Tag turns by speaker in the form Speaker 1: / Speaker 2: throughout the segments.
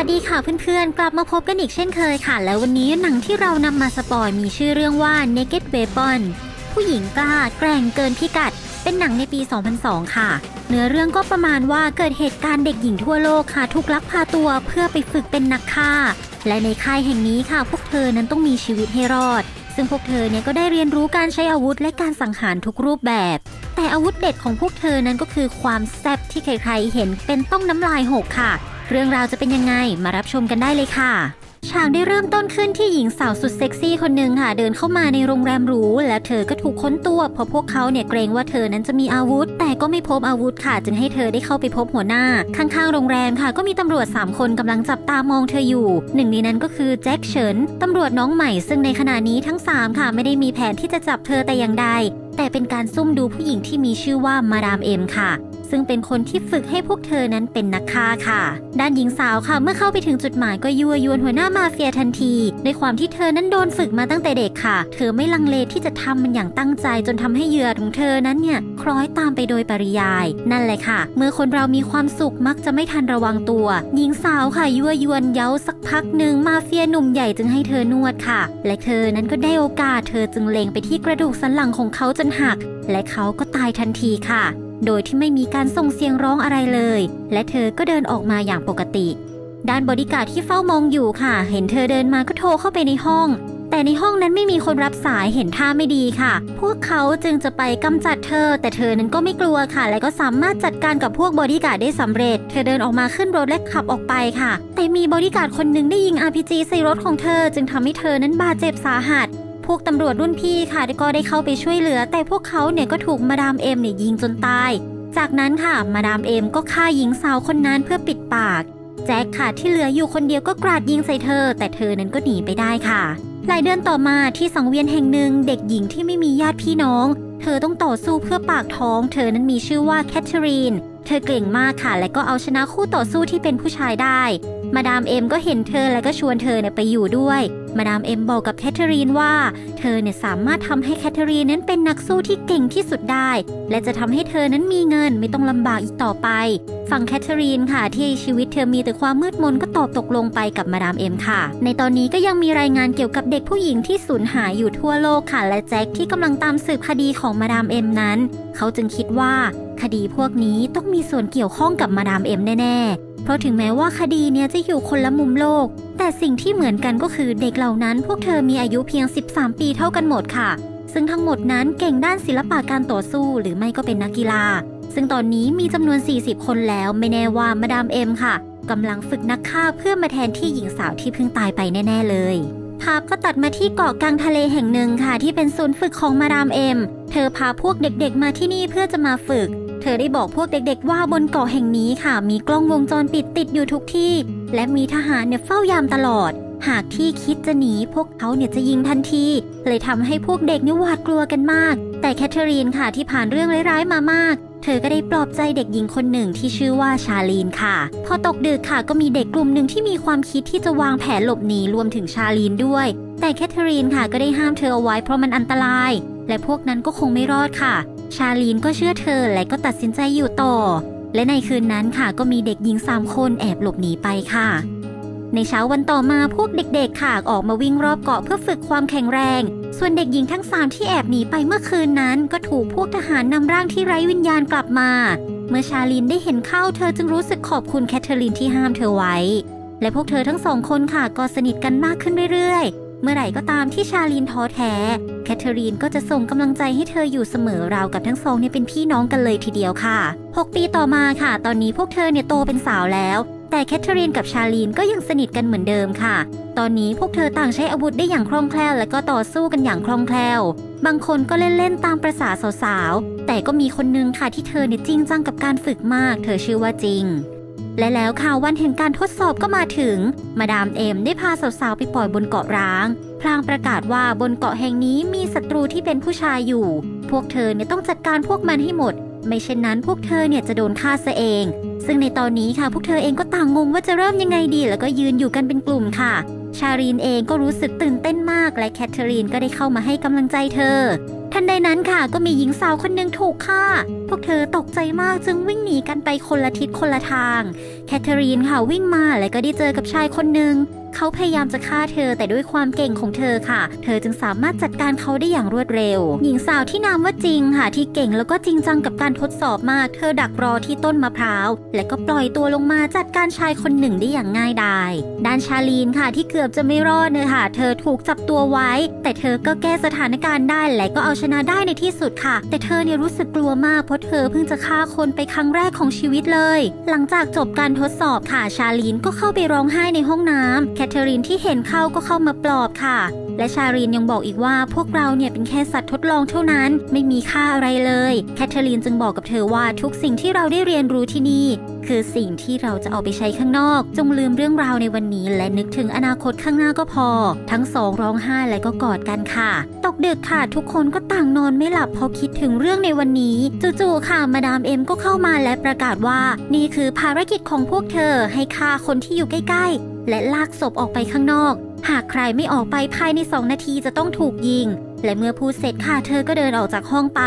Speaker 1: วัสดีค่ะเพื่อนๆ กลับมาพบกันอีกเช่นเคยค่ะ แล้ววันนี้หนังที่เรานำมาสปอยมีชื่อเรื่องว่า Naked Weapon ผู้หญิงกล้าแกร่งเกินพิกัด เป็นหนังในปี 2002 ค่ะ เนื้อเรื่องก็ประมาณว่าเกิดเหตุการณ์เด็กหญิงทั่วโลกค่ะ ถูกลักพาตัวเพื่อไปฝึกเป็นนักฆ่า และในค่ายแห่งนี้ค่ะ พวกเธอนั้นต้องมีชีวิตให้รอด ซึ่งพวกเธอเนี่ยก็ได้เรียนรู้การใช้อาวุธและการสังหารทุกรูปแบบ แต่อาวุธเด็ดของพวกเธอนั้นก็คือความแซ่บที่ใครๆเห็นเป็นต้องน้ำลายหกค่ะ เรื่องราวจะเป็นยังไงมารับชมกันได้เลยค่ะฉากได้เริ่มต้นขึ้นที่หญิงสาวสุดเซ็กซี่คนหนึ่งค่ะ เดินเข้ามาในโรงแรมหรู แล้วเธอก็ถูกค้นตัว เพราะพวกเขาเนี่ยเกรงว่าเธอนั้นจะมีอาวุธ แต่ก็ไม่พบอาวุธค่ะ จึงให้เธอได้เข้าไปพบหัวหน้า ข้างๆโรงแรมค่ะ ก็มีตำรวจ 3 คนกำลังจับตามองเธออยู่ หนึ่งในนั้นก็คือแจ็คเฉินตำรวจน้องใหม่ซึ่งในขณะนี้ทั้ง 3 ค่ะไม่ได้มีแผนที่จะจับเธอแต่อย่างใดแต่เป็นการซุ่มดูผู้หญิงที่มีชื่อว่ามาดามเอ็มค่ะ ซึ่งเป็นคนที่ฝึกให้พวกเธอนั้นเป็นนักฆ่าค่ะ ด้านหญิงสาวค่ะ เมื่อเข้าไปถึงจุดหมายก็ยั่วยวนหัวหน้ามาเฟียทันทีในความที่เธอนั้นโดนฝึกมาตั้งแต่เด็กค่ะ เธอไม่ลังเลที่จะทำมันอย่างตั้งใจจนทำให้เหยื่อของเธอนั้นเนี่ยคล้อยตามไปโดยปริยาย นั่นแหละค่ะ เมื่อคนเรามีความสุขมักจะไม่ทันระวังตัว หญิงสาวค่ะยั่วยวนเย้าสักพักหนึ่งมาเฟียหนุ่มใหญ่จึงให้เธอนวดค่ะ และเธอนั้นก็ได้โอกาสเธอจึงเล็งไปที่กระดูกสันหลังของเขาจนหัก และเขาก็ตายทันทีค่ะ โดยที่ไม่มีการส่งเสียงร้องอะไรเลย และเธอก็เดินออกมาอย่างปกติ ด้านบริการดที่เฝ้ามองอยู่ค่ะ เห็นเธอเดินมาก็โทรเข้าไปในห้อง แต่ในห้องนั้นไม่มีคนรับสายเห็นท่าไม่ดีค่ะ พวกเขาจึงจะไปกำจัดเธอ แต่เธอนั้นก็ไม่กลัวค่ะ และก็สามารถจัดการกับพวกบริการ์ดได้สำเร็จ เธอเดินออกมาขึ้นรถและขับออกไปค่ะ แต่มีบริการ์ดคนหนึ่งได้ยิง RPG ใส่รถของเธอ จึงทำให้เธอนั้นบาดเจ็บสาหัส พวกตำรวจรุ่นพี่ค่ะก็ได้เข้าไปช่วยเหลือ แต่พวกเขาเนี่ยก็ถูกมาดามเอ็มเนี่ยยิงจนตาย จากนั้นค่ะมาดามเอ็มก็ฆ่าหญิงสาวคนนั้นเพื่อปิดปาก แจ็คค่ะที่เหลืออยู่คนเดียวก็กราดยิงใส่เธอ แต่เธอนั้นก็หนีไปได้ค่ะ หลายเดือนต่อมาที่สังเวียนแห่งหนึ่งเด็กหญิงที่ไม่มีญาติพี่น้อง เธอต้องต่อสู้เพื่อปากท้อง เธอนั้นมีชื่อว่าแคทเธอรีนเธอเก่งมากค่ะ และก็เอาชนะคู่ต่อสู้ที่เป็นผู้ชายได้ มาดามเอ็มก็เห็นเธอและก็ชวนเธอเนี่ยไปอยู่ด้วย มาดามเอ็มบอกกับแคทเธอรีนว่า เธอเนี่ยสามารถทำให้แคทเธอรีนนั้นเป็นนักสู้ที่เก่งที่สุดได้ และจะทำให้เธอนั้นมีเงินไม่ต้องลำบากอีกต่อไป ฝั่งแคทเธอรีนค่ะที่ชีวิตเธอมีแต่ความมืดมนก็ตอบตกลงไปกับมาดามเอ็มค่ะ ในตอนนี้ก็ยังมีรายงานเกี่ยวกับเด็กผู้หญิงที่สูญหายอยู่ทั่วโลกค่ะ และแจ็คที่กำลังตามสืบคดีของมาดามเอ็มนั้น เขาจึงคิดว่าคดีพวกนี้ต้องมีส่วนเกี่ยวข้องกับมาดามเอ็มแน่ๆ เพราะถึงแม้ว่าคดีเนี้ยจะอยู่คนละมุมโลก แต่สิ่งที่เหมือนกันก็คือเด็กเหล่านั้นพวกเธอมีอายุเพียง 13 ปีเท่ากันหมดค่ะ ซึ่งทั้งหมดนั้นเก่งด้านศิลปะการต่อสู้หรือไม่ก็เป็นนักกีฬา ซึ่งตอนนี้มีจำนวน 40 คนแล้วไม่แน่ว่ามาดามเอ็มค่ะกำลังฝึกนักฆ่าเพื่อมาแทนที่หญิงสาวที่เพิ่งตายไปแน่ ๆ เลยภาพก็ตัดมาที่เกาะกลางทะเลแห่งหนึ่งค่ะ ที่เป็นศูนย์ฝึกของมาดามเอ็ม เธอพาพวกเด็กๆมาที่นี่เพื่อจะมาฝึก ธอได้บอกพวกเด็กๆ ว่าบนเกาะแห่งนี้ค่ะ มีกล้องวงจรปิดติดอยู่ทุกที่ และมีทหารเนี่ยเฝ้ายามตลอด หากที่คิดจะหนีพวกเขาเนี่ยจะยิงทันที เลยทำให้พวกเด็กนี่หวาดกลัวกันมาก แต่แคทเธอรีนค่ะที่ผ่านเรื่องร้ายๆมามาก เธอก็ได้ปลอบใจเด็กหญิงคนหนึ่งที่ชื่อว่าชาลีนค่ะ พอตกดึกค่ะก็มีเด็กกลุ่มหนึ่งที่มีความคิดที่จะวางแผนหลบหนีรวมถึงชาลีนด้วย แต่แคทเธอรีนค่ะก็ได้ห้ามเธอเอาไว้เพราะมันอันตราย และพวกนั้นก็คงไม่รอดค่ะ ชาลีนก็เชื่อเธอและก็ตัดสินใจอยู่ต่อ และในคืนนั้นค่ะก็มีเด็กหญิงสามคนแอบหลบหนีไปค่ะ ในเช้าวันต่อมาพวกเด็กๆค่ะออกมาวิ่งรอบเกาะเพื่อฝึกความแข็งแรง ส่วนเด็กหญิงทั้งสามที่แอบหนีไปเมื่อคืนนั้น ก็ถูกพวกทหารนำร่างที่ไร้วิญญาณกลับมา เมื่อชาลินได้เห็นเข้าเธอจึงรู้สึกขอบคุณแคทเธอรีนที่ห้ามเธอไว้ และพวกเธอทั้งสองคนค่ะก็สนิทกันมากขึ้นเรื่อยๆ เมื่อไหร่ก็ตามที่ชาลินท้อแท้ แคทเธอรีนก็จะส่งกำลังใจให้เธออยู่เสมอราวกับทั้งสองเนี่ยเป็นพี่น้องกันเลยทีเดียวค่ะ 6 ปีต่อมาค่ะ ตอนนี้พวกเธอเนี่ยโตเป็นสาวแล้ว แต่แคทเธอรีนกับชาลีนก็ยังสนิทกันเหมือนเดิมค่ะ ตอนนี้พวกเธอต่างใช้อาวุธได้อย่างคล่องแคล่ว และก็ต่อสู้กันอย่างคล่องแคล่ว บางคนก็เล่นๆตามประษาสาวๆ แต่ก็มีคนนึงค่ะที่เธอเนี่ยจริงจังกับการฝึกมาก เธอชื่อว่าจริง และแล้วค่ะวันแห่งการทดสอบก็มาถึง มาดามเอ็มได้พาสาวๆไปปล่อยบนเกาะร้าง พลางประกาศว่าบนเกาะแห่งนี้มีศัตรูที่เป็นผู้ชายอยู่ พวกเธอเนี่ยต้องจัดการพวกมันให้หมด ไม่เช่นนั้นพวกเธอเนี่ยจะโดนฆ่าซะเองซซึ่งในตอนนี้ค่ะพวกเธอเองก็ต่างงงว่าจะเริ่มยังไงดี แล้วก็ยืนอยู่กันเป็นกลุ่มค่ะ ชารีนเองก็รู้สึกตื่นเต้นมาก และแคทเธอรีนก็ได้เข้ามาให้กำลังใจเธอ ทันใดนั้นค่ะก็มีหญิงสาวคนหนึ่งถูกฆ่า พวกเธอตกใจมากจึงวิ่งหนีกันไปคนละทิศคนละทาง แคทเธอรีนค่ะวิ่งมาและก็ได้เจอกับชายคนหนึ่งเขาพยายามจะฆ่าเธอแต่ด้วยความเก่งของเธอค่ะ เธอจึงสามารถจัดการเขาได้อย่างรวดเร็ว หญิงสาวที่นามว่าจริงค่ะ ที่เก่งแล้วก็จริงจังกับการทดสอบมาก เธอดักรอที่ต้นมะพร้าว และก็ปล่อยตัวลงมาจัดการชายคนหนึ่งได้อย่างง่ายดาย ด้านชาลีนค่ะที่เกือบจะไม่รอดเลยค่ะ เธอถูกจับตัวไว้ แต่เธอก็แก้สถานการณ์ได้และก็เอาชนะได้ในที่สุดค่ะ แต่เธอเนี่ยรู้สึกกลัวมากเพราะเธอเพิ่งจะฆ่าคนไปครั้งแรกของชีวิตเลย หลังจากจบการทดสอบค่ะชาลีนก็เข้าไปร้องไห้ในห้องน้ำแคทเธอรีนที่เห็นเข้าก็เข้ามาปลอบค่ะ และชาลีนยังบอกอีกว่าพวกเราเนี่ยเป็นแค่สัตว์ทดลองเท่านั้น ไม่มีค่าอะไรเลย แคทเธอรีนจึงบอกกับเธอว่าทุกสิ่งที่เราได้เรียนรู้ที่นี่ คือสิ่งที่เราจะเอาไปใช้ข้างนอก จงลืมเรื่องราวในวันนี้ และนึกถึงอนาคตข้างหน้าก็พอ ทั้งสองร้องไห้และก็กอดกันค่ะ ตกดึกค่ะ ทุกคนก็ต่างนอนไม่หลับเพราะคิดถึงเรื่องในวันนี้จู่ๆค่ะมาดามเอ็มก็เข้ามาและประกาศว่า นี่คือภารกิจของพวกเธอให้ฆ่าคนที่อยู่ใกล้ๆและลากศพออกไปข้างนอก หากใครไม่ออกไปภายใน 2 นาทีจะต้องถูกยิง และเมื่อพูดเสร็จค่ะเธอก็เดินออกจากห้องไป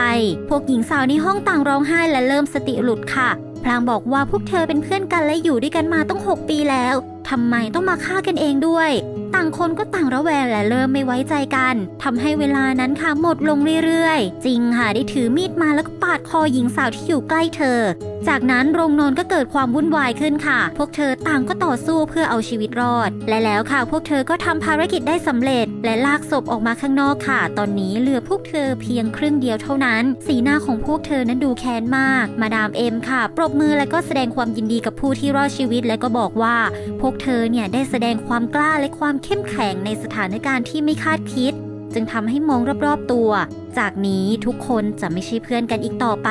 Speaker 1: พวกหญิงสาวในห้องต่างร้องไห้และเริ่มสติหลุดค่ะ พลางบอกว่าพวกเธอเป็นเพื่อนกันและอยู่ด้วยกันมาต้อง 6 ปีแล้วทำไมต้องมาฆ่ากันเองด้วยต่างคนก็ต่างระแวงและเริ่มไม่ไว้ใจกันทำให้เวลานั้นค่ะหมดลงเรื่อยๆ จริงค่ะได้ถือมีดมาแล้วก็ปาดคอหญิงสาวที่อยู่ใกล้เธอ จากนั้นโรงนอนก็เกิดความวุ่นวายขึ้นค่ะ พวกเธอต่างก็ต่อสู้เพื่อเอาชีวิตรอด และแล้วค่ะ พวกเธอก็ทำภารกิจได้สำเร็จ และลากศพออกมาข้างนอกค่ะ ตอนนี้เหลือพวกเธอเพียงครึ่งเดียวเท่านั้น สีหน้าของพวกเธอนั้นดูแค้นมาก มาดามเอ็มค่ะ ปรบมือและก็แสดงความยินดีกับผู้ที่รอดชีวิต และก็บอกว่า พวกเธอเนี่ยได้แสดงความกล้าและความเข้มแข็งในสถานการณ์ที่ไม่คาดคิด จึงทำให้มองรอบๆตัว จากนี้ทุกคนจะไม่ใช่เพื่อนกันอีกต่อไป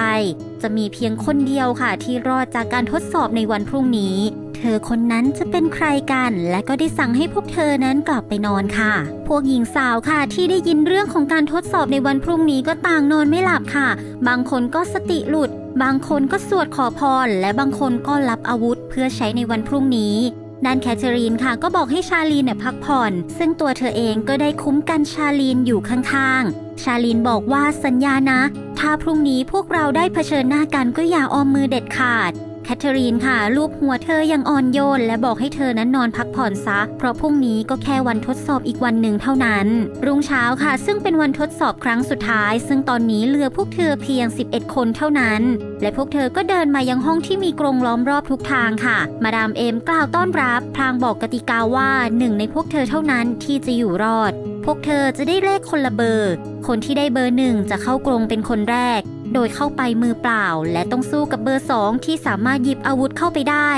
Speaker 1: จะมีเพียงคนเดียวค่ะ ที่รอดจากการทดสอบในวันพรุ่งนี้ เธอคนนั้นจะเป็นใครกัน และก็ได้สั่งให้พวกเธอนั้นกลับไปนอนค่ะ พวกหญิงสาวค่ะที่ได้ยินเรื่องของการทดสอบในวันพรุ่งนี้ก็ต่างนอนไม่หลับค่ะ บางคนก็สติหลุด บางคนก็สวดขอพร และบางคนก็รับอาวุธ เพื่อใช้ในวันพรุ่งนี้ ด้านแคทเธอรีนค่ะก็บอกให้ชาลีนเนี่ยพักผ่อน ซึ่งตัวเธอเองก็ได้คุ้มกันชาลีนอยู่ข้างๆ ชาลีนบอกว่าสัญญานะ ถ้าพรุ่งนี้พวกเราได้เผชิญหน้ากันก็อย่าออมมือเด็ดขาด คทเธอรีนค่ะ ลูบหัวเธออย่างอ่อนโยน และบอกให้เธอนั้นนอนพักผ่อนซะ เพราะพรุ่งนี้ก็แค่วันทดสอบอีกวันหนึ่งเท่านั้น รุ่งเช้าค่ะ ซึ่งเป็นวันทดสอบครั้งสุดท้าย ซึ่งตอนนี้เหลือพวกเธอเพียง 11 คนเท่านั้น และพวกเธอก็เดินมายังห้องที่มีกรงล้อมรอบทุกทางค่ะ มาดามเอ็มกล่าวต้อนรับพลางบอกกติกาว่าหนึ่งในพวกเธอเท่านั้นที่จะอยู่รอด พวกเธอจะได้เลขคนละเบอร์ คนที่ได้เบอร์หนึ่งจะเข้ากรงเป็นคนแรก โดยเข้าไปมือเปล่า และต้องสู้กับเบอร์สองที่สามารถหยิบอาวุธเข้าไปได้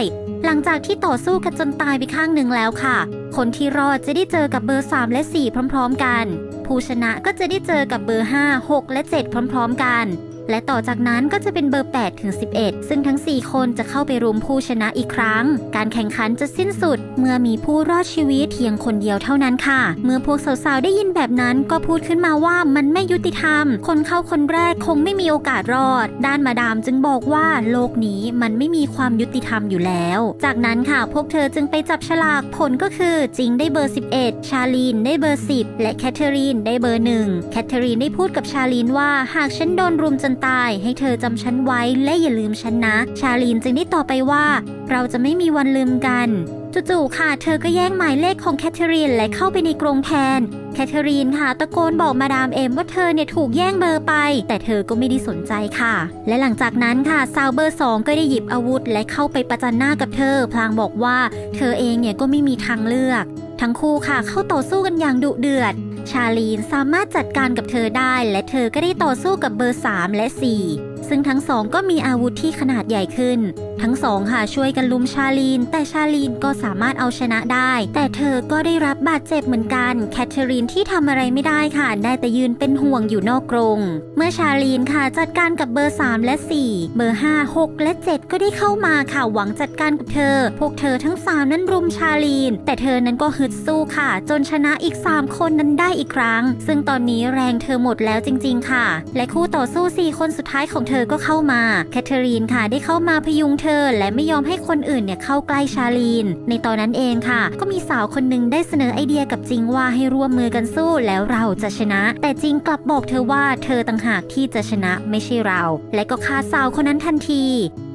Speaker 1: หลังจากที่ต่อสู้กันจนตายไปข้างหนึ่งแล้วค่ะ คนที่รอดจะได้เจอกับเบอร์ 3 และ 4 พร้อม ๆ กัน ผู้ชนะก็จะได้เจอกับเบอร์ 5 6 และ 7 พร้อม ๆ กัน และต่อจากนั้นก็จะเป็นเบอร์ 8 ถึง 11 ซึ่งทั้ง 4 คนจะเข้าไปรุมผู้ชนะอีกครั้ง การแข่งขันจะสิ้นสุด เมื่อมีผู้รอดชีวิตเพียงคนเดียวเท่านั้นค่ะ เมื่อพวกสาวๆ ได้ยินแบบนั้นก็พูดขึ้นมาว่ามันไม่ยุติธรรม คนเข้าคนแรกคงไม่มีโอกาสรอด ด้านมาดามจึงบอกว่าโลกนี้มันไม่มีความยุติธรรมอยู่แล้ว จากนั้นค่ะพวกเธอจึงไปจับฉลากผลก็คือจิงได้เบอร์ 11 ชาลีนได้เบอร์ 10 และแคทเธอรีนได้เบอร์หนึ่งแคทเธอรีนได้พูดกับชาลีนว่าหากฉันโดนรุมจนตายให้เธอจำฉันไว้และอย่าลืมฉันนะ ชาลีนจึงได้ตอบไปว่า เราจะไม่มีวันลืมกันจู่ๆค่ะ เธอก็แย่งหมายเลขของแคทเธอรีนและเข้าไปในกรงแทน แคทเธอรีนค่ะตะโกนบอกมาดามเอ็มว่าเธอเนี่ยถูกแย่งเบอร์ไป แต่เธอก็ไม่ได้สนใจค่ะ และหลังจากนั้นค่ะสาวเบอร์สองก็ได้หยิบอาวุธ และเข้าไปประจันหน้ากับเธอ พลางบอกว่า เธอเองเนี่ยก็ไม่มีทางเลือก ทั้งคู่ค่ะเข้าต่อสู้กันอย่างดุเดือด ชาลีนสามารถจัดการกับเธอได้และเธอก็ได้ต่อสู้กับเบอร์ 3 และ 4 ซึ่งทั้งสองก็มีอาวุธที่ขนาดใหญ่ขึ้น ทั้งสองค่ะช่วยกันลุมชาลีน แต่ชาลีนก็สามารถเอาชนะได้ แต่เธอก็ได้รับบาดเจ็บเหมือนกันแคทเธอรีนที่ทำอะไรไม่ได้ค่ะ ได้แต่ยืนเป็นห่วงอยู่นอกกรง เมื่อชาลีนค่ะจัดการกับเบอร์ 3 และ 4 เบอร์ 5 6 และ 7 ก็ได้เข้ามาค่ะหวังจัดการกับเธอ พวกเธอทั้ง 3 นั้นรุมชาลีน แต่เธอนั้นก็ฮึดสู้ค่ะ จนชนะอีก 3 คนนั้นได้อีกครั้ง ซึ่งตอนนี้แรงเธอหมดแล้วจริง ๆ ค่ะ และคู่ต่อสู้ 4 คนสุดท้ายของเธอก็เข้ามาแคทเธอรีนค่ะได้เข้ามาพยุงเธอ และไม่ยอมให้คนอื่นเนี่ยเข้าใกล้ชาลีน ในตอนนั้นเองค่ะ ก็มีสาวคนหนึ่งได้เสนอไอเดียกับจิงว่าให้ร่วมมือกันสู้แล้วเราจะชนะ แต่จิงกลับบอกเธอว่าเธอต่างหากที่จะชนะไม่ใช่เรา และก็ฆ่าสาวคนนั้นทันที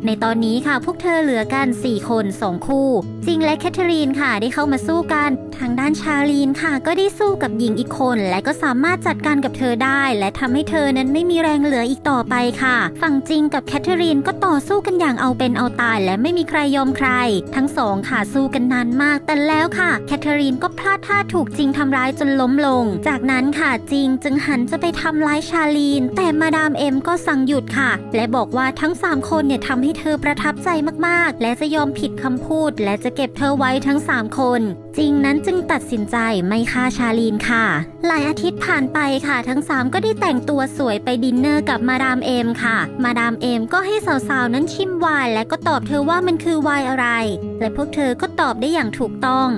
Speaker 1: ในตอนนี้ค่ะพวกเธอเหลือกัน 4 คน 2 คู่ จิงและแคทเธอรีนค่ะได้เข้ามาสู้กัน ทางด้านชาลีนค่ะ ก็ได้สู้กับหญิงอีกคน และก็สามารถจัดการกับเธอได้ และทำให้เธอนั้นไม่มีแรงเหลืออีกต่อไปค่ะ ฝั่งจิงกับแคทเธอรีนก็ต่อสู้กันอย่างเอาเป็นเอาตายและไม่มีใครยอมใคร ทั้งสองค่ะสู้กันนานมากแต่แล้วค่ะแคทเธอรีนก็พลาดท่าถูกจิงทำร้ายจนล้มลง จากนั้นค่ะจิงจึงหันจะไปทำร้ายชาลีน แต่มาดามเอ็มก็สั่งหยุดค่ะ และบอกว่าทั้ง 3 คนเนี่ยทำให้เธอประทับใจมากๆ และจะยอมผิดคำพูด และจะเก็บเธอไว้ทั้ง 3 คน จริงนั้นจึงตัดสินใจไม่ฆ่าชาลีนค่ะ หลายอาทิตย์ผ่านไปค่ะ ทั้ง 3 ก็ได้แต่งตัวสวยไปดินเนอร์กับมาดามเอ็มค่ะ มาดามเอ็มก็ให้สาวๆนั้นชิมไวน์และก็ตอบเธอว่ามันคือไวน์อะไร และพวกเธอก็ตอบได้อย่างถูกต้อง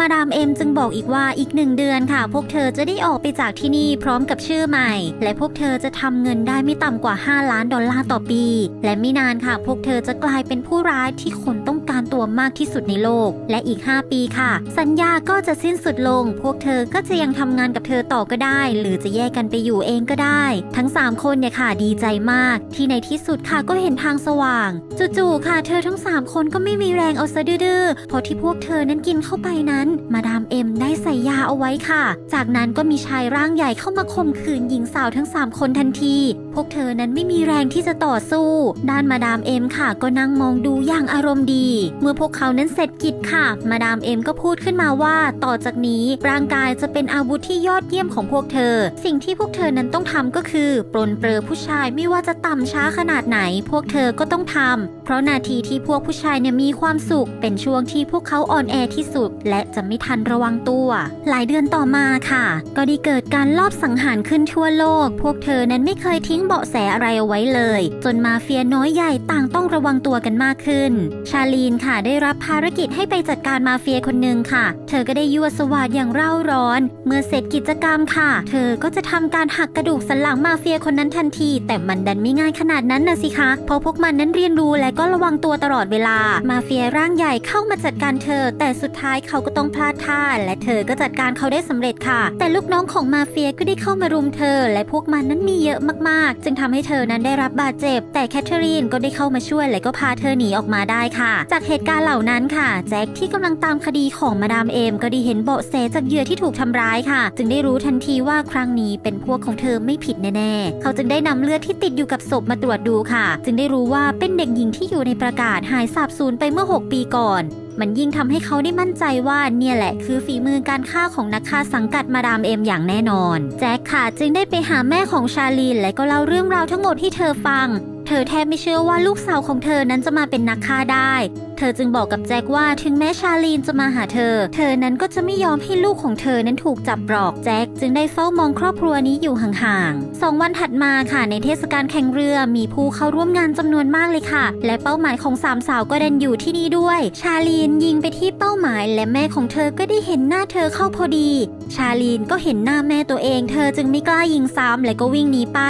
Speaker 1: มาดามเอ็มจึงบอกอีกว่าอีกหนึ่งเดือนค่ะ พวกเธอจะได้ออกไปจากที่นี่พร้อมกับชื่อใหม่ และพวกเธอจะทำเงินได้ไม่ต่ำกว่า 5 ล้านดอลลาร์ต่อปี และไม่นานค่ะ พวกเธอจะกลายเป็นผู้ร้ายที่คนต้อง ตัวมากที่สุดในโลก และอีก 5 ปีค่ะ สัญญาก็จะสิ้นสุดลง พวกเธอก็จะยังทำงานกับเธอต่อก็ได้ หรือจะแยกกันไปอยู่เองก็ได้ ทั้ง 3 คนเนี่ยค่ะดีใจมาก ที่ในที่สุดค่ะก็เห็นทางสว่างจู่ๆค่ะ เธอทั้ง 3 คนก็ไม่มีแรงเอาซะดื้อๆเพราะที่พวกเธอนั้นกินเข้าไปนั้น มาดามเอ็มได้ใส่ยาเอาไว้ค่ะ จากนั้นก็มีชายร่างใหญ่เข้ามาข่มขืนหญิงสาวทั้ง 3 คนทันที พวกเธอนั้นไม่มีแรงที่จะต่อสู้ ด้านมาดามเอ็มค่ะก็นั่งมองดูอย่างอารมณ์ดีเมื่อพวกเขานั้นเสร็จกิจค่ะ มาดามเอ็มก็พูดขึ้นมาว่า ต่อจากนี้ร่างกายจะเป็นอาวุธที่ยอดเยี่ยมของพวกเธอ สิ่งที่พวกเธอนั้นต้องทำก็คือ ปลนเปลือผู้ชายไม่ว่าจะต่ำช้าขนาดไหน พวกเธอก็ต้องทำเพราะนาทีที่พวกผู้ชายเนี่ยมีความสุข เป็นช่วงที่พวกเขาอ่อนแอที่สุด และจะไม่ทันระวังตัว หลายเดือนต่อมาค่ะ ก็ได้เกิดการลอบสังหารขึ้นทั่วโลก พวกเธอนั้นไม่เคยทิ้งเบาะแสอะไรเอาไว้เลย จนมาเฟียน้อยใหญ่ต่างต้องระวังตัวกันมากขึ้น ชาลีนค่ะได้รับภารกิจให้ไปจัดการมาเฟียคนหนึ่งค่ะ เธอก็ได้ยั่วสวาดอย่างเร่าร้อน เมื่อเสร็จกิจกรรมค่ะ เธอก็จะทำการหักกระดูกสันหลังมาเฟียคนนั้นทันที แต่มันดันไม่ง่ายขนาดนั้นนะสิคะเพราะพวกมันนั้นเรียนรู้และก็ระวังตัวตลอดเวลา มาเฟียร่างใหญ่เข้ามาจัดการเธอ แต่สุดท้ายเขาก็ต้องพลาดท่าและเธอก็จัดการเขาได้สำเร็จค่ะ แต่ลูกน้องของมาเฟียก็ได้เข้ามารุมเธอ และพวกมันนั้นมีเยอะมากๆ จึงทำให้เธอนั้นได้รับบาดเจ็บ แต่แคทเธอรีนก็ได้เข้ามาช่วยและก็พาเธอหนีออกมาได้ค่ะ จากเหตุการณ์เหล่านั้นค่ะ แจ็คที่กำลังตามคดีของมาดามเอมก็ได้เห็นเบาะแสจากเหยื่อที่ถูกทำร้ายค่ะ จึงได้รู้ทันทีว่าครั้งนี้เป็นพวกของเธอไม่ผิดแน่ๆ เขาจึงได้นำเลือดที่ติดอยู่กับศพมาตรวจดูค่ะ จึงได้รู้ว่าเป็นเด็กหญิงที่อยู่ในประกาศหายสาบสูญไปเมื่อ 6 ปีก่อนมันยิ่งทำให้เขาได้มั่นใจว่าเนี่ยแหละคือฝีมือการฆ่าของนักฆ่าสังกัดมาดามเอ็มอย่างแน่นอน แจ็คค่ะจึงได้ไปหาแม่ของชาลีนและก็เล่าเรื่องราวทั้งหมดที่เธอฟัง เธอแทบไม่เชื่อว่าลูกสาวของเธอนั้นจะมาเป็นนักฆ่าได้ เธอจึงบอกกับแจ็คว่าถึงแม้ชาลีนจะมาหาเธอ เธอนั้นก็จะไม่ยอมให้ลูกของเธอนั้นถูกจับปลอก แจ็คจึงได้เฝ้ามองครอบครัวนี้อยู่ห่างๆสองวันถัดมาค่ะในเทศกาลแข่งเรือมีผู้เข้าร่วมงานจำนวนมากเลยค่ะ และเป้าหมายของสามสาวก็ดันอยู่ที่นี่ด้วย ชาลีนยิงไปที่เป้าหมาย และแม่ของเธอก็ได้เห็นหน้าเธอเข้าพอดี ชาลีนก็เห็นหน้าแม่ตัวเอง เธอจึงไม่กล้ายิงซ้ำและก็วิ่งหนีไป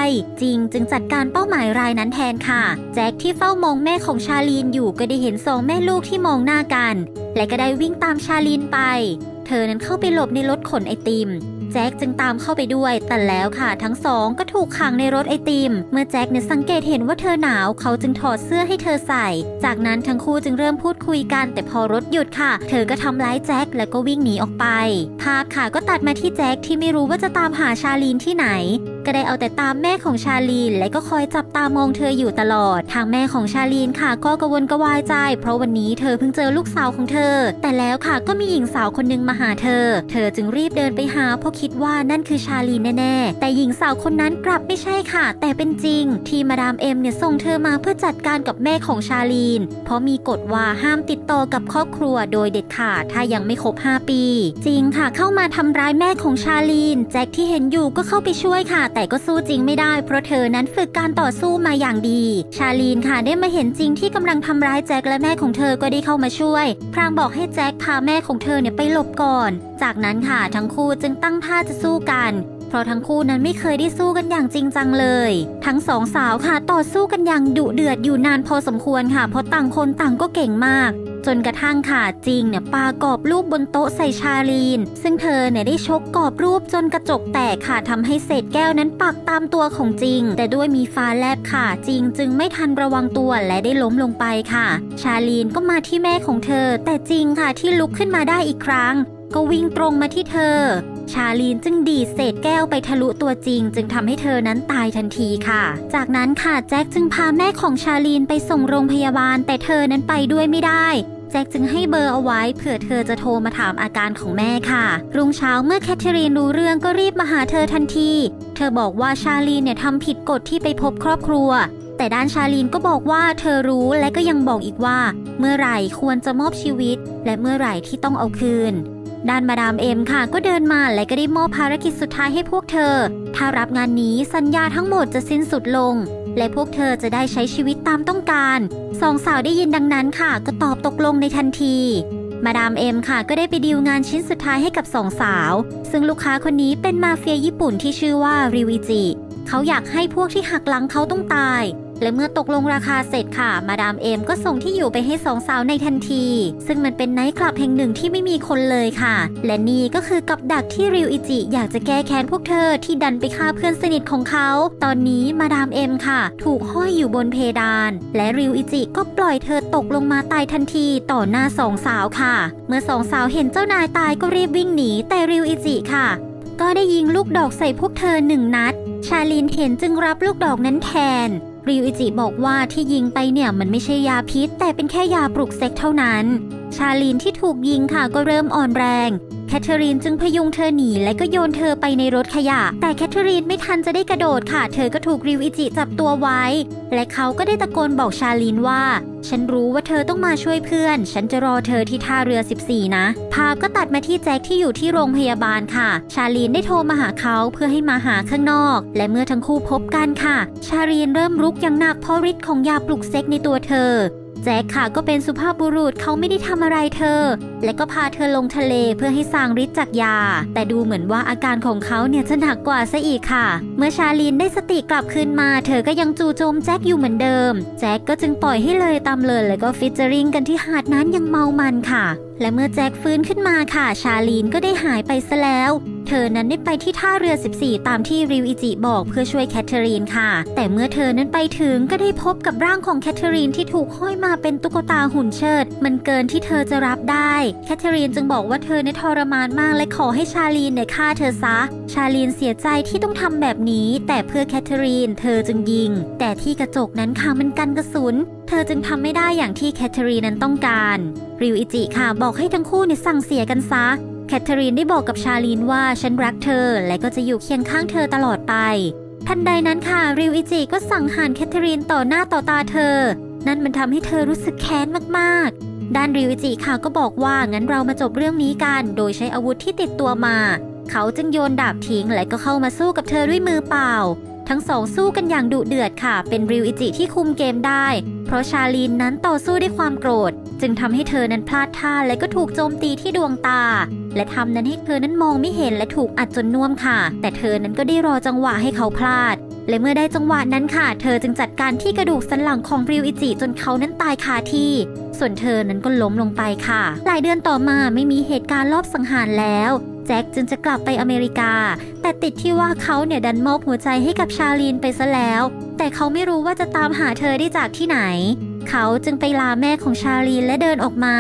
Speaker 1: จริงจึงจัดการเป้าหมายรายนั้นแทนค่ะ แจ็คที่เฝ้ามองแม่ของชาลีนอยู่ก็ได้เห็นสองแม่ลูกที่มองหน้ากัน และก็ได้วิ่งตามชาลีนไป เธอนั้นเข้าไปหลบในรถขนไอติมแจ็คจึงตามเข้าไปด้วย แต่แล้วค่ะทั้งสองก็ถูกขังในรถไอติม เมื่อแจ็คเนี่ยสังเกตเห็นว่าเธอหนาว เขาจึงถอดเสื้อให้เธอใส่ จากนั้นทั้งคู่จึงเริ่มพูดคุยกัน แต่พอรถหยุดค่ะ เธอก็ทำร้ายแจ็คแล้วก็วิ่งหนีออกไป ภาพค่ะก็ตัดมาที่แจ็คที่ไม่รู้ว่าจะตามหาชาลีนที่ไหน ก็ได้เอาแต่ตามแม่ของชาลีน และก็คอยจับตามองเธออยู่ตลอด ทางแม่ของชาลีนค่ะ ก็กระวนกระวายใจ เพราะวันนี้เธอเพิ่งเจอลูกสาวของเธอ แต่แล้วค่ะก็มีหญิงสาวคนหนึงมาหาเธอ เธอจึงรีบเดินไปหาเพราะคิดว่านั่นคือชาลีนแน่ๆ แต่หญิงสาวคนนั้นกลับไม่ใช่ค่ะ แต่เป็นจริง ที่มาดามเอ็มเนี่ยส่งเธอมาเพื่อจัดการกับแม่ของชาลีน เพราะมีกฎว่าห้ามติดต่อกับครอบครัวโดยเด็ดขาดถ้ายังไม่ครบ 5 ปี จริงค่ะเข้ามาทำร้ายแม่ของชาลีน แจ็คที่เห็นอยู่ก็เข้าไปช่วยค่ะแต่ก็สู้จริงไม่ได้ เพราะเธอนั้นฝึกการต่อสู้มาอย่างดี ชาลีนค่ะได้มาเห็นจริงที่กำลังทำร้ายแจ็คและแม่ของเธอก็ได้เข้ามาช่วย พรางบอกให้แจ็คพาแม่ของเธอเนี่ยไปหลบก่อน จากนั้นค่ะทั้งคู่จึงตั้งท่าจะสู้กัน ราะทั้งคู่นั้นไม่เคยได้สู้กันอย่างจริงจังเลย ทั้งสองสาวค่ะต่อสู้กันอย่างดุเดือดอยู่นานพอสมควรค่ะ เพราะต่างคนต่างก็เก่งมาก จนกระทั่งค่ะจริงเนี่ยปากรอบรูปบนโต๊ะใส่ชาลีน ซึ่งเธอเนี่ยได้ชกกรอบรูปจนกระจกแตกค่ะทำให้เศษแก้วนั้นปักตามตัวของจริง แต่ด้วยมีฟ้าแลบค่ะจริง จึงไม่ทันระวังตัวและได้ล้มลงไปค่ะ ชาลีนก็มาที่แม่ของเธอ แต่จริงค่ะที่ลุกขึ้นมาได้อีกครั้ง ก็วิ่งตรงมาที่เธอ ชาลีนจึงดีดเศษแก้วไปทะลุตัวจริง จึงทำให้เธอนั้นตายทันทีค่ะ จากนั้นค่ะแจ็คจึงพาแม่ของชาลีนไปส่งโรงพยาบาล แต่เธอนั้นไปด้วยไม่ได้แจ็คจึงให้เบอร์เอาไว้เผื่อเธอจะโทรมาถามอาการของแม่ค่ะ รุ่งเช้าเมื่อแคทเธอรีนรู้เรื่องก็รีบมาหาเธอทันที เธอบอกว่าชาลีนเนี่ยทำผิดกฎที่ไปพบครอบครัว แต่ด้านชาลีนก็บอกว่าเธอรู้และก็ยังบอกอีกว่า เมื่อไหร่ควรจะมอบชีวิต และเมื่อไหร่ที่ต้องเอาคืน ด้านมาดามเอ็มค่ะก็เดินมาและก็ได้มอบภารกิจสุดท้ายให้พวกเธอ ถ้ารับงานนี้สัญญาทั้งหมดจะสิ้นสุดลง และพวกเธอจะได้ใช้ชีวิตตามต้องการสองสาวได้ยินดังนั้นค่ะ ก็ตอบตกลงในทันที มาดามเอ็มค่ะก็ได้ไปดีลงานชิ้นสุดท้ายให้กับสองสาว ซึ่งลูกค้าคนนี้เป็นมาเฟียญี่ปุ่นที่ชื่อว่าริวิจิ เขาอยากให้พวกที่หักหลังเขาต้องตาย และเมื่อตกลงราคาเสร็จค่ะ มาดามเอ็มก็ส่งที่อยู่ไปให้สองสาวในทันที ซึ่งมันเป็นไนท์คลับแห่งหนึ่งที่ไม่มีคนเลยค่ะ และนี่ก็คือกับดักที่ริวอิจิ อยากจะแก้แค้นพวกเธอที่ดันไปฆ่าเพื่อนสนิทของเขา ตอนนี้มาดามเอ็มค่ะ ถูกห้อยอยู่บนเพดาน และริวอิจิก็ปล่อยเธอตกลงมาตายทันทีต่อหน้าสองสาวค่ะ เมื่อสองสาวเห็นเจ้านายตายก็รีบวิ่งหนีแต่ริวอิจิค่ะก็ได้ยิงลูกดอกใส่พวกเธอหนึ่งนัด ชาลินเห็นจึงรับลูกดอกนั้นแทน ริวอิจิบอกว่าที่ยิงไปเนี่ยมันไม่ใช่ยาพิษ แต่เป็นแค่ยาปลุกเซ็กเท่านั้น ชาลินที่ถูกยิงค่ะก็เริ่มอ่อนแรง ทเธอรีนจึงพยุงเธอหนีและก็โยนเธอไปในรถขยะ แต่แคทเธอรีนไม่ทันจะได้กระโดดค่ะ เธอก็ถูกริวอิจิจับตัวไว้ และเขาก็ได้ตะโกนบอกชาลินว่า ฉันรู้ว่าเธอต้องมาช่วยเพื่อน ฉันจะรอเธอที่ท่าเรือ 14 นะ ภาพก็ตัดมาที่แจ็คที่อยู่ที่โรงพยาบาลค่ะ ชาลีนได้โทรมาหาเขาเพื่อให้มาหาข้างนอก และเมื่อทั้งคู่พบกันค่ะ ชาลีนเริ่มรุกอย่างหนักเพราะฤทธิ์ของยาปลุกเซ็กในตัวเธอ แจ็คค่ะก็เป็นสุภาพบุรุษเขาไม่ได้ทำอะไรเธอ และก็พาเธอลงทะเลเพื่อให้สร้างฤทธิ์จากยา แต่ดูเหมือนว่าอาการของเขาเนี่ยจะหนักกว่าซะอีกค่ะ เมื่อชาลีนได้สติกลับคืนมา เธอก็ยังจู่โจมแจ็คอยู่เหมือนเดิม แจ็คก็จึงปล่อยให้เลยตามเลยแล้วก็ฟิชเจอริงกันที่หาดนั้นยังเมามันค่ะและเมื่อแจ็คฟื้นขึ้นมาค่ะ ชาลีนก็ได้หายไปซะแล้ว เธอนั้นได้ไปที่ท่าเรือ 14 ตามที่ริวอิจิบอกเพื่อช่วยแคทเธอรีนค่ะ แต่เมื่อเธอนั้นไปถึงก็ได้พบกับร่างของแคทเธอรีนที่ถูกห้อยมาเป็นตุ๊กตาหุ่นเชิด มันเกินที่เธอจะรับได้ แคทเธอรีนจึงบอกว่าเธอเนี่ยทรมานมากและขอให้ชาลีนเนี่ยฆ่าเธอซะ ชาลีนเสียใจที่ต้องทำแบบนี้ แต่เพื่อแคทเธอรีน เธอจึงยิง แต่ที่กระจกนั้นค่ะมันกันกระสุน เธอจึงทำไม่ได้อย่างที่แคทเธอรีนนั้นต้องการ ริวอิจิค่ะบอกให้ทั้งคู่เนี่ยสั่งเสียกันซะ แคทเธอรีนได้บอกกับชาลีนว่าฉันรักเธอ และก็จะอยู่เคียงข้างเธอตลอดไป ทันใดนั้นค่ะ ริวอิจิก็สั่งหารแคทเธอรีนต่อหน้าต่อตาเธอ นั่นมันทำให้เธอรู้สึกแค้นมากๆ ด้านริวอิจิค่ะก็บอกว่างั้นเรามาจบเรื่องนี้กัน โดยใช้อาวุธที่ติดตัวมา เขาจึงโยนดาบทิ้งและก็เข้ามาสู้กับเธอด้วยมือเปล่า ทั้งสองสู้กันอย่างดุเดือดค่ะ เป็นริวอิจิที่คุมเกมได้ เพราะชาลีนนั้นต่อสู้ด้วยความโกรธ จึงทำให้เธอนั้นพลาดท่าและก็ถูกโจมตีที่ดวงตา และทำนั้นให้เธอนั้นมองไม่เห็นและถูกอัดจนน่วมค่ะ แต่เธอนั้นก็ได้รอจังหวะให้เขาพลาด และเมื่อได้จังหวะนั้นค่ะ เธอจึงจัดการที่กระดูกสันหลังของริวอิจิจนเขานั้นตายคาที่ ส่วนเธอนั้นก็ล้มลงไปค่ะ หลายเดือนต่อมาไม่มีเหตุการณ์รอบสังหารแล้ว แจ็คจึงจะกลับไปอเมริกา แต่ติดที่ว่าเขาเนี่ยดันมอบหัวใจให้กับชาลีนไปซะแล้ว แต่เขาไม่รู้ว่าจะตามหาเธอได้จากที่ไหน เขาจึงไปลาแม่ของชาลีนและเดินออกมา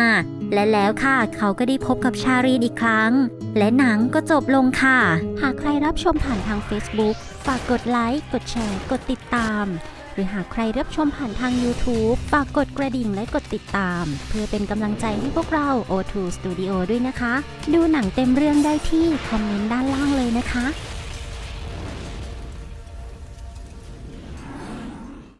Speaker 1: และแล้วค่ะเขาก็ได้พบกับชาลีนอีกครั้ง และหนังก็จบลงค่ะ หากใครรับชมผ่านทาง Facebook ฝากกดไลค์ กดแชร์ กดติดตาม หรือหากใครรับชมผ่านทาง YouTube ฝากกดกระดิ่งและกดติดตาม เพื่อเป็นกำลังใจให้พวกเรา O2 Studio ด้วยนะคะ ดูหนังเต็มเรื่องได้ที่คอมเมนต์ด้านล่างเลยนะคะ